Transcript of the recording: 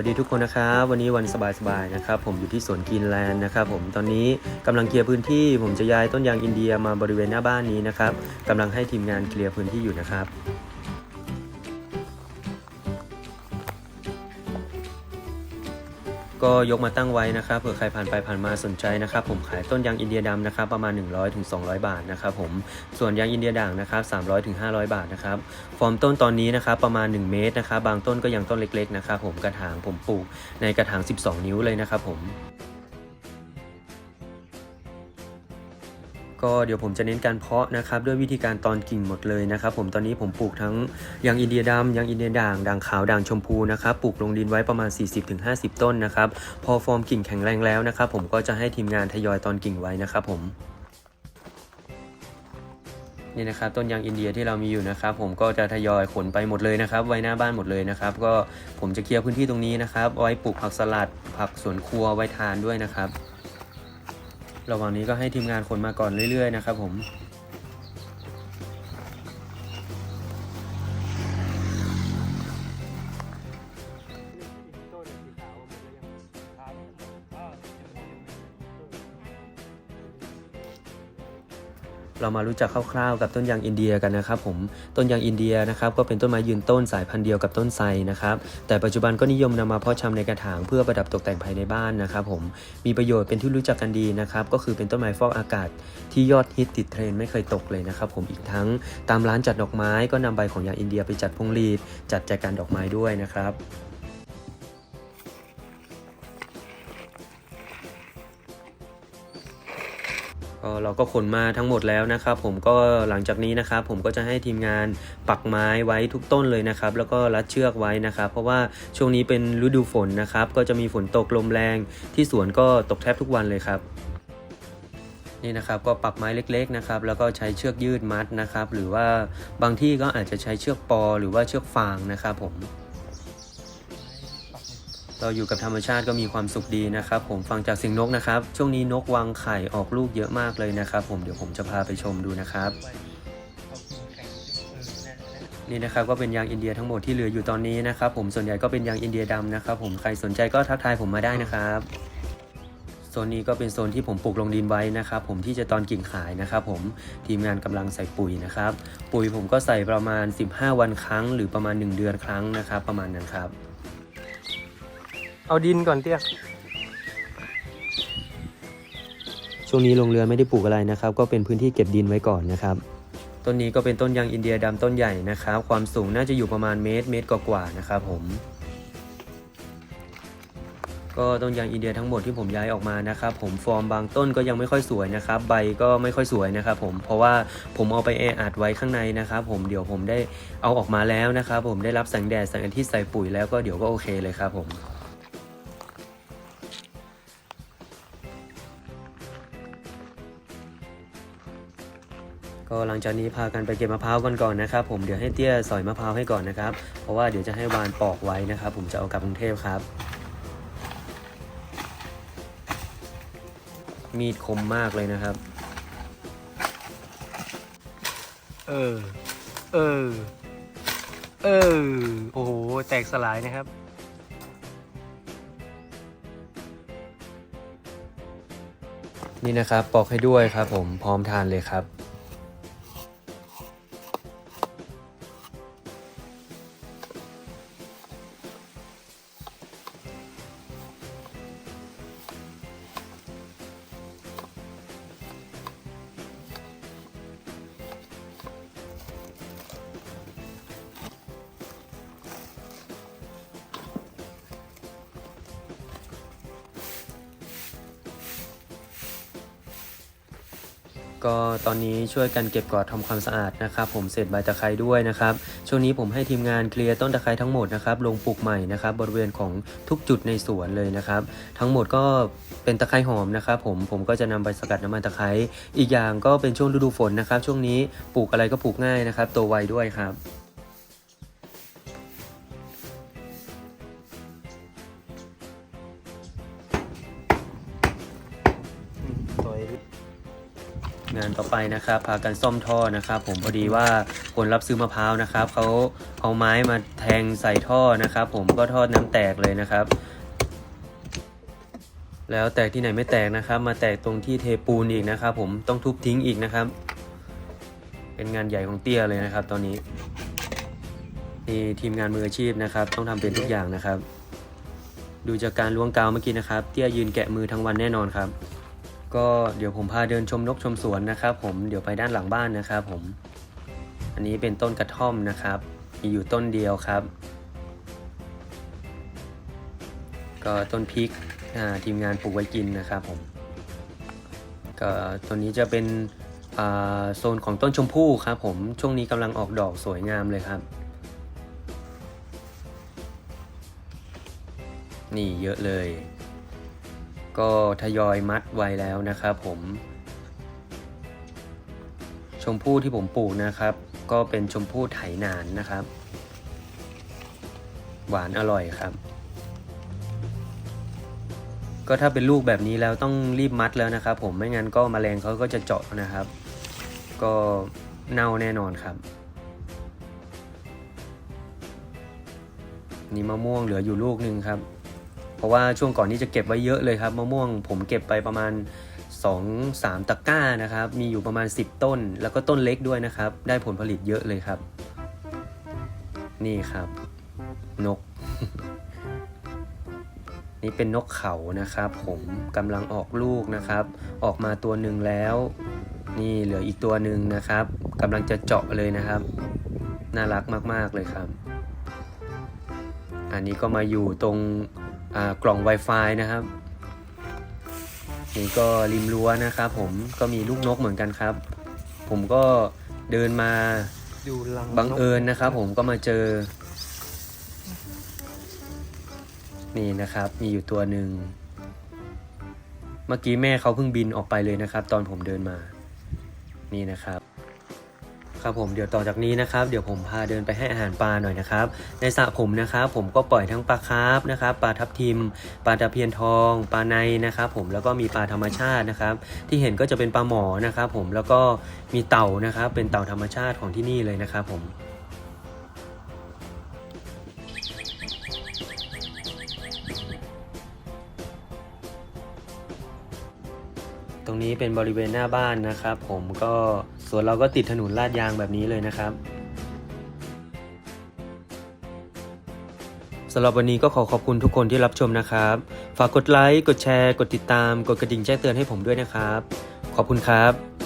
วัสดีทุกคนนะครับ วันนี้วันสบายๆนะครับ ผมอยู่ที่สวนกินแลนด์นะครับผมตอนนี้กำลังเคลียร์พื้นที่ ผมจะย้ายต้นยางอินเดียมาบริเวณหน้าบ้านนี้นะครับกำลังให้ทีมงานเคลียร์พื้นที่อยู่นะครับ ก็ยกมาตั้งไว้นะครับเผื่อใครผ่านไปผ่านมาสนใจนะครับ ผมขายต้นยางอินเดียดำนะครับประมาณ 100-200ถึงบาทนะครับผมส่วนยางอินเดียด่างนะครับ300ถึงบาทนะครับฟอร์มต้นตอนนี้นะครับประมาณ 1 เมตรนะครับบางต้นก็ยังต้นเล็กๆนะครับผมกระถางผมปลูกในกระถาง 12 นิ้วเลยนะครับผม ก็เดี๋ยวผมจะเน้นการเพาะนะครับด้วยวิธีการตอนกิ่งหมดเลยนะครับ ผมตอนนี้ผมปลูกทั้งยางอินเดียดำยางอินเดียด่างด่างขาวด่างชมพูนะครับปลูกลงดินไว้ประมาณ 40-50 ต้นนะครับพอฟอร์มกิ่งแข็งแรงแล้วนะครับผมก็จะให้ทีมงานทยอยตอนกิ่งไว้นะครับผมนี่นะครับต้นยางอินเดียที่เรามีอยู่นะครับ ผมก็จะทยอยขนไปหมดเลยนะครับ ไว้หน้าบ้านหมดเลยนะครับ ก็ผมจะเคลียร์พื้นที่ตรงนี้นะครับ ไว้ปลูกผักสลัด ผักสวนครัวไว้ทานด้วยนะครับ ระหว่างนี้ก็ให้ทีมงานขนมาก่อนเรื่อยๆนะครับผม เรามารู้จักคร่าวๆกับต้นยางอินเดียกันนะครับผมต้นยางอินเดียนะครับก็เป็นต้นไม้ยืนต้นสายพันธุ์เดียวกับต้นไทรนะครับแต่ปัจจุบันก็นิยมนำมาเพาะชำในกระถางเพื่อประดับตกแต่งภายในบ้านนะครับผมมีประโยชน์เป็นที่รู้จักกันดีนะครับก็คือเป็นต้นไม้ฟอกอากาศ ที่ยอดฮิตติดเทรนด์ไม่เคยตกเลยนะครับผมอีกทั้งตามร้านจัดดอกไม้ก็นำใบของยางอินเดียไปจัดพวงหรีดจัดแจกันดอกไม้ด้วยนะครับ ก็เราก็ขนมาทั้งหมดแล้วนะครับ ผมก็หลังจากนี้นะครับ ผมก็จะให้ทีมงานปักไม้ไว้ทุกต้นเลยนะครับ แล้วก็รัดเชือกไว้นะครับ เพราะว่าช่วงนี้เป็นฤดูฝนนะครับ ก็จะมีฝนตกลมแรงที่สวนก็ตกแทบทุกวันเลยครับนี่นะครับก็ปักไม้เล็กๆนะครับแล้วก็ใช้เชือกยืดมัดนะครับ หรือว่าบางที่ก็อาจจะใช้เชือกปอหรือว่าเชือกฟางนะครับผม เราอยู่กับธรรมชาติก็มีความสุขดีนะครับผมฟังจากเสียงนกนะครับ ช่วงนี้นกวางไข่ออกลูกเยอะมากเลยนะครับ ผมเดี๋ยวผมจะพาไปชมดูนะครับนี่นะครับก็เป็นยางอินเดียทั้งหมดที่เหลืออยู่ตอนนี้นะครับผมส่วนใหญ่ก็เป็นยางอินเดียดำนะครับผมใครสนใจก็ทักทายผมมาได้นะครับโซนนี้ก็เป็นโซนที่ผมปลูกลงดินไว้นะครับผมที่จะตอนกิ่งขายนะครับผมทีมงานกำลังใส่ปุ๋ยนะครับปุ๋ยผมก็ใส่ประมาณ 15 วันครั้ง หรือประมาณ 1 เดือนครั้งนะครับประมาณนั้นครับ เอาดินก่อนเตี้ยช่วงนี้โรงเรือนไม่ได้ปลูกอะไรนะครับ ก็เป็นพื้นที่เก็บดินไว้ก่อนนะครับ ต้นนี้ก็เป็นต้นยางอินเดียดำต้นใหญ่นะครับ ความสูงน่าจะอยู่ประมาณเมตรเมตรกว่าๆนะครับผม ก็ต้นยางอินเดียทั้งหมดที่ผมย้ายออกมานะครับ ผมฟอร์มบางต้นก็ยังไม่ค่อยสวยนะครับ ใบก็ไม่ค่อยสวยนะครับ ผมเพราะว่าผมเอาไปแออัดไว้ข้างในนะครับ ผมเดี๋ยวผมได้เอาออกมาแล้วนะครับ ผมได้รับแสงแดดแสงอาทิตย์ใส่ปุ๋ยแล้วก็เดี๋ยวก็โอเคเลยครับผม ก็หลังจากนี้พากันไปเก็บมะพร้าวกันก่อนนะครับ ผมเดี๋ยวให้เตี้ยสอยมะพร้าวให้ก่อนนะครับ เพราะว่าเดี๋ยวจะให้วานปอกไว้นะครับ ผมจะเอากลับกรุงเทพครับ มีดคมมากเลยนะครับ เออ เออ เออ โอ้โห แตกสลายนะครับนี่นะครับปอกให้ด้วยครับผมพร้อมทานเลยครับ ก็ตอนนี้ช่วยกันเก็บกวาดทำความสะอาดนะครับ ผมเสร็จใบตะไคร้ด้วยนะครับ ช่วงนี้ผมให้ทีมงานเคลียร์ต้นตะไคร้ทั้งหมดนะครับ ลงปลูกใหม่นะครับ บริเวณของทุกจุดในสวนเลยนะครับ ทั้งหมดก็เป็นตะไคร้หอมนะครับผมผมก็จะนำไปสกัดน้ำมันตะไคร้อีกอย่างก็เป็นช่วงฤดูฝนนะครับ ช่วงนี้ปลูกอะไรก็ปลูกง่ายนะครับ โตไวด้วยครับ งานต่อไปนะครับพากันซ่อมท่อนะครับ ผมพอดีว่าคนรับซื้อมะพร้าวนะครับเขาเอาไม้มาแทงใส่ท่อนะครับ ผมก็ทอดน้ำแตกเลยนะครับ แล้วแตกที่ไหนไม่แตกนะครับ มาแตกตรงที่เทปูนอีกนะครับ ผมต้องทุบทิ้งอีกนะครับ เป็นงานใหญ่ของเตี้ยเลยนะครับ ตอนนี้นี่ทีมงานมืออาชีพนะครับ ต้องทำเป็นทุกอย่างนะครับ ดูจากการล้วงกาวเมื่อกี้นะครับ เตี้ยยืนแกะมือทั้งวันแน่นอนครับ ก็เดี๋ยวผมพาเดินชมนกชมสวนนะครับ ผมเดี๋ยวไปด้านหลังบ้านนะครับ ผม อันนี้เป็นต้นกระท่อมนะครับ มีอยู่ต้นเดียวครับ ก็ต้นพริกทีมงานปลูกไว้กินนะครับ ผมก็ตัวนี้จะเป็นโซนของต้นชมพู่ครับ ผมช่วงนี้กำลังออกดอกสวยงามเลยครับ นี่เยอะเลย ก็ทยอยมัดไว้แล้วนะครับผม ชมพู่ที่ผมปลูกนะครับ ก็เป็นชมพู่ไถหนานนะครับ หวานอร่อยครับ ก็ถ้าเป็นลูกแบบนี้แล้วต้องรีบมัดแล้วนะครับ ผมไม่งั้นก็มแมลงเขาก็จะเจาะนะครับ ก็เน่าแน่นอนครับนี่มะม่วงเหลืออยู่ลูกหนึ่งครับ เพราะว่าช่วงก่อนนี้จะเก็บไว้เยอะเลยครับมะม่วงผมเก็บไปประมาณ 2 3 ตะกร้านะครับ มีอยู่ประมาณ 10 ต้น แล้วก็ต้นเล็กด้วยนะครับ ได้ผลผลิตเยอะเลยครับ นี่ครับ นก นี่เป็นนกเขานะครับ ผมกำลังออกลูกนะครับ ออกมาตัวหนึ่งแล้ว นี่เหลืออีกตัวหนึ่งนะครับกำลังจะเจาะเลยนะครับ น่ารักมาก ๆ เลยครับอันนี้ก็มาอยู่ตรง กล่อง Wi-Fi นะครับ นี่ก็ริมรั้วนะครับผมก็มีลูกนกเหมือนกันครับ ผมก็เดินมาดูรังบังเอิญนะครับ ผมก็มาเจอ นี่นะครับมีอยู่ตัวหนึ่งเมื่อกี้แม่เขาเพิ่งบินออกไปเลยนะครับ ตอนผมเดินมา นี่นะครับ ครับผมเดี๋ยวต่อจากนี้นะครับเดี๋ยวผมพาเดินไปให้อาหารปลาหน่อยนะครับ ในสระผมนะครับ ผมก็ปล่อยทั้งปลาคาร์ฟนะครับปลาทับทิมปลาตะเพียนทองปลาในนะครับผมแล้วก็มีปลาธรรมชาตินะครับ ที่เห็นก็จะเป็นปลาหมอนะครับผมแล้วก็มีเต่านะครับ เป็นเต่าธรรมชาติของที่นี่เลยนะครับผมตรงนี้เป็นบริเวณหน้าบ้านนะครับ ผมก็ ส่วนเราก็ติดถนนลาดยางแบบนี้เลยนะครับสำหรับวันนี้ก็ขอขอบคุณทุกคนที่รับชมนะครับ ฝากกดไลค์ กดแชร์ กดติดตาม กดกระดิ่งแจ้งเตือนให้ผมด้วยนะครับ ขอบคุณครับ